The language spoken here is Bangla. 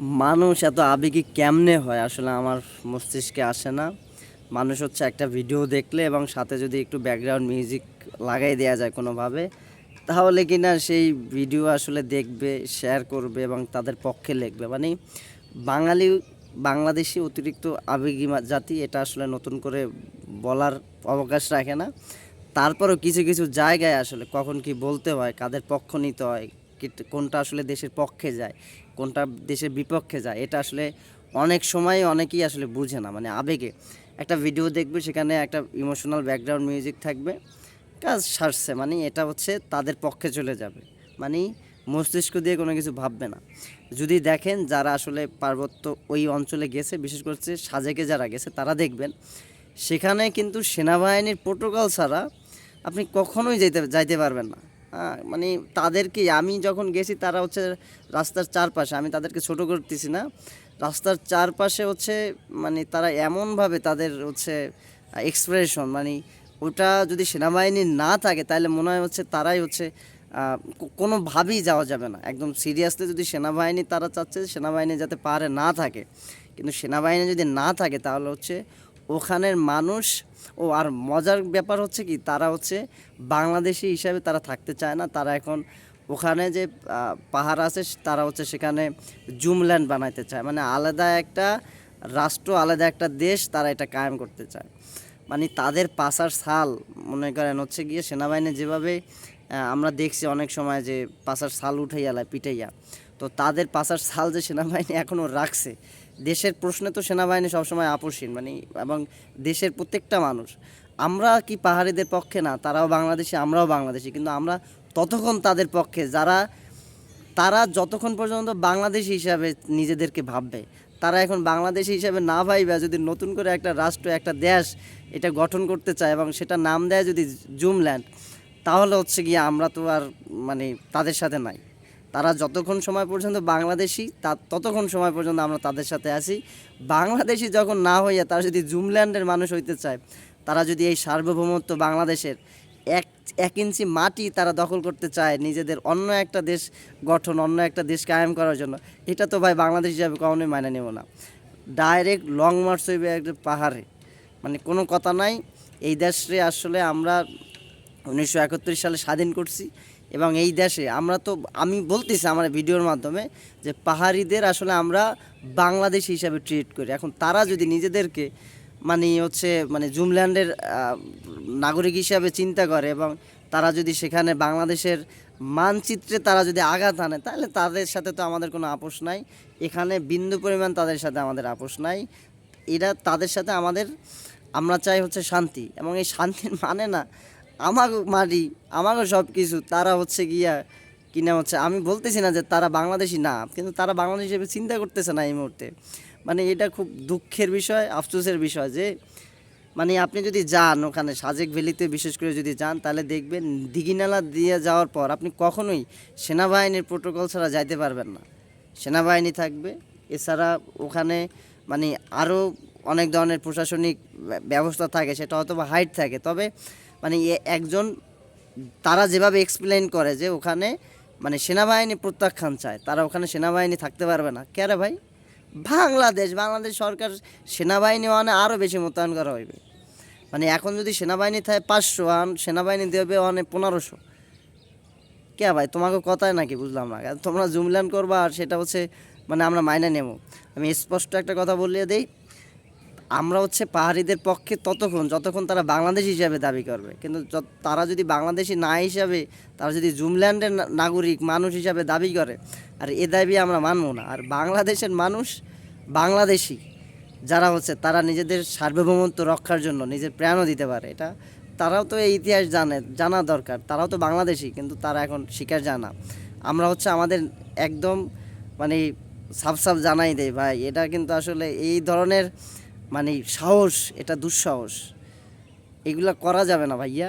মানুষ এত আবেগী কেমনে হয়? আসলে আমার মস্তিষ্কে আসে না। মানুষ হচ্ছে একটা ভিডিও দেখলে এবং সাথে যদি একটু ব্যাকগ্রাউন্ড মিউজিক লাগাই দেওয়া যায় কোনোভাবে, তাহলে কিনা সেই ভিডিও আসলে দেখবে শেয়ার করবে এবং তাদের পক্ষে লিখবে। মানে বাঙালি, বাংলাদেশি অতিরিক্ত আবেগী জাতি এটা আসলে নতুন করে বলার অবকাশ রাখে না। তারপরও কিছু কিছু জায়গায় আসলে কখন কি বলতে হয়, কাদের পক্ষ নিতে হয় কি- কোনটা আসলে দেশের পক্ষে যায় কোনটা দেশের বিপক্ষে যায়, এটা আসলে অনেক সময় অনেকেই আসলে বুঝে না মানে আবেগে। একটা ভিডিও দেখবে, সেখানে একটা ইমোশনাল ব্যাকগ্রাউন্ড মিউজিক থাকবে, কাজ সারছে মানে এটা হচ্ছে তাদের পক্ষে চলে যাবে। মানে মস্তিষ্ক দিয়ে কোনো কিছু ভাববে না। যদি দেখেন যারা আসলে পার্বত্য ওই অঞ্চলে গেছে, বিশেষ করছে সাজেকে যারা গেছে, তারা দেখবেন, সেখানে কিন্তু সেনাবাহিনীর প্রোটোকল ছাড়া আপনি কখনোই যেতে, যাইতে পারবেন না। মানে তাদেরকে আমি যখন গেছি, তারা হচ্ছে রাস্তার চারপাশে, আমি তাদেরকে ছোট করতেছি না। রাস্তার চারপাশে হচ্ছে মানে তারা এমনভাবে তাদের হচ্ছে এক্সপ্রেশন মানে ওটা যদি সেনাবাহিনী না থাকে, তাহলে মনে হয় হচ্ছে তারাই হচ্ছে কোনোভাবেই যাওয়া যাবে না। একদম সিরিয়াসলি যদি সেনাবাহিনী তারা চাচ্ছে, সেনাবাহিনী যাতে পারে না থাকে, কিন্তু সেনাবাহিনী যদি না থাকে, তাহলে হচ্ছে ওখানের মানুষ ও আর মজার ব্যাপার হচ্ছে কি, তারা হচ্ছে বাংলাদেশি হিসাবে তারা থাকতে চায় না। তারা এখন ওখানে যে পাহাড় আছে, তারা হচ্ছে সেখানে জুমল্যান্ড বানাইতে চায়। মানে আলাদা একটা রাষ্ট্র, আলাদা একটা দেশ তারা এটা কায়েম করতে চায়। মানে তাদের পাশার সাল, মনে করেন হচ্ছে গিয়ে সেনাবাহিনী যেভাবে আমরা দেখছি অনেক সময় যে পাশার সাল উঠাইয়া পিটাইয়া। তো তাদের পাশার সাল যে সেনাবাহিনী এখনও রাখছে, দেশের প্রশ্নে তো সেনাবাহিনী সবসময় আপোষহীন মানে এবং দেশের প্রত্যেকটা মানুষ। আমরা কি পাহাড়িদের পক্ষে? না, তারাও বাংলাদেশি, আমরাও বাংলাদেশি, কিন্তু আমরা ততক্ষণ তাদের পক্ষে, যারা, তারা যতক্ষণ পর্যন্ত বাংলাদেশি হিসাবে নিজেদেরকে ভাববে, তারা এখন বাংলাদেশি হিসাবে না ভাইবা, যদি নতুন করে একটা রাষ্ট্র, একটা দেশ এটা গঠন করতে চায় এবং সেটা নাম দেয় যদি জুমল্যান্ড, তাহলে হচ্ছে গিয়ে আমরা তো আর মানে তাদের সাথে নাই। তারা যতক্ষণ সময় পর্যন্ত বাংলাদেশি, তা ততক্ষণ সময় পর্যন্ত আমরা তাদের সাথে আছি। বাংলাদেশি যখন না হইয়া তারা যদি জুমল্যান্ডের মানুষ হইতে চায়, তারা যদি এই সার্বভৌমত্ব বাংলাদেশের এক এক ইঞ্চি মাটি তারা দখল করতে চায় নিজেদের অন্য একটা দেশ গঠন, অন্য একটা দেশ কায়েম করার জন্য, এটা তো ভাই বাংলাদেশ হিসাবে কখনোই মানে নেব না। ডাইরেক্ট লং মার্চ হইবে একটা পাহাড়ে। মানে কোনো কথা নাই। এই দেশে আসলে আমরা উনিশশো একত্রিশ সালে স্বাধীন করছি। এবং এই দেশে আমরা তো, আমি বলতেছি আমার ভিডিওর মাধ্যমে যে পাহাড়িদের আসলে আমরা বাংলাদেশ হিসাবে ট্রিট করি। এখন তারা যদি নিজেদেরকে মানে হচ্ছে মানে জুমল্যান্ডের নাগরিক হিসাবে চিন্তা করে এবং তারা যদি সেখানে বাংলাদেশের মানচিত্রে তারা যদি আঘাত আনে, তাহলে তাদের সাথে তো আমাদের কোনো আপোষ নাই। এখানে বিন্দু পরিমাণ তাদের সাথে আমাদের আপোষ নাই। এরা তাদের সাথে আমাদের, আমরা চাই হচ্ছে শান্তি। এবং এই শান্তির মানে না আমাকে মারি আমাকে সব কিছু তারা হচ্ছে গিয়া কিনা হচ্ছে, আমি বলতেছি না যে তারা বাংলাদেশি না, কিন্তু তারা বাংলাদেশ হিসেবে চিন্তা করতেছে না এই মুহূর্তে। মানে এটা খুব দুঃখের বিষয়, আফসোসের বিষয় যে মানে আপনি যদি যান ওখানে, সাজেক ভ্যালিতে বিশেষ করে যদি যান, তাহলে দেখবেন দিঘিনালা দিয়ে যাওয়ার পর আপনি কখনোই সেনাবাহিনীর প্রোটোকল ছাড়া যাইতে পারবেন না। সেনাবাহিনী থাকবে, এছাড়া ওখানে মানে আরও অনেক ধরনের প্রশাসনিক ব্যবস্থা থাকে, সেটা হয়তো হাইট থাকে, তবে মানে একজন, তারা যেভাবে এক্সপ্লেন করে যে ওখানে মানে সেনাবাহিনী প্রত্যাখ্যান চায়, তারা ওখানে সেনাবাহিনী থাকতে পারবে না। কেরে ভাই? বাংলাদেশ বাংলাদেশ সরকার সেনাবাহিনী ওখানে আরও বেশি মোতায়েন করা হইবে। মানে এখন যদি সেনাবাহিনী থাকে পাঁচশো, আর সেনাবাহিনী দেবে অনেক পনেরোশো। কে ভাই, তোমাকে কথায় নাকি বুঝলাম না। তোমরা জুমল্যান করবা আর সেটা হচ্ছে মানে আমরা মাইনে নেব। আমি স্পষ্ট একটা কথা বলিয়ে দেই আমরা হচ্ছে পাহাড়িদের পক্ষে ততক্ষণ, যতক্ষণ তারা বাংলাদেশ হিসাবে দাবি করবে। কিন্তু তারা যদি বাংলাদেশি না হিসাবে, তারা যদি জুমল্যান্ডের নাগরিক মানুষ হিসাবে দাবি করে, আর এ দাবি আমরা মানবো না। আর বাংলাদেশের মানুষ বাংলাদেশি, যারা হচ্ছে তারা নিজেদের সার্বভৌমত্ব রক্ষার জন্য নিজের প্রাণও দিতে পারে। এটা তারাও তো এই ইতিহাস জানে, জানা দরকার। তারাও তো বাংলাদেশি, কিন্তু তারা এখন শিকার জানা আমরা হচ্ছে আমাদের একদম মানে সাফ সাফ জানাই দেয় ভাই। এটা কিন্তু আসলে এই ধরনের মানে সাহস এটা দুঃসাহস। এগুলা করা যাবে না ভাইয়া।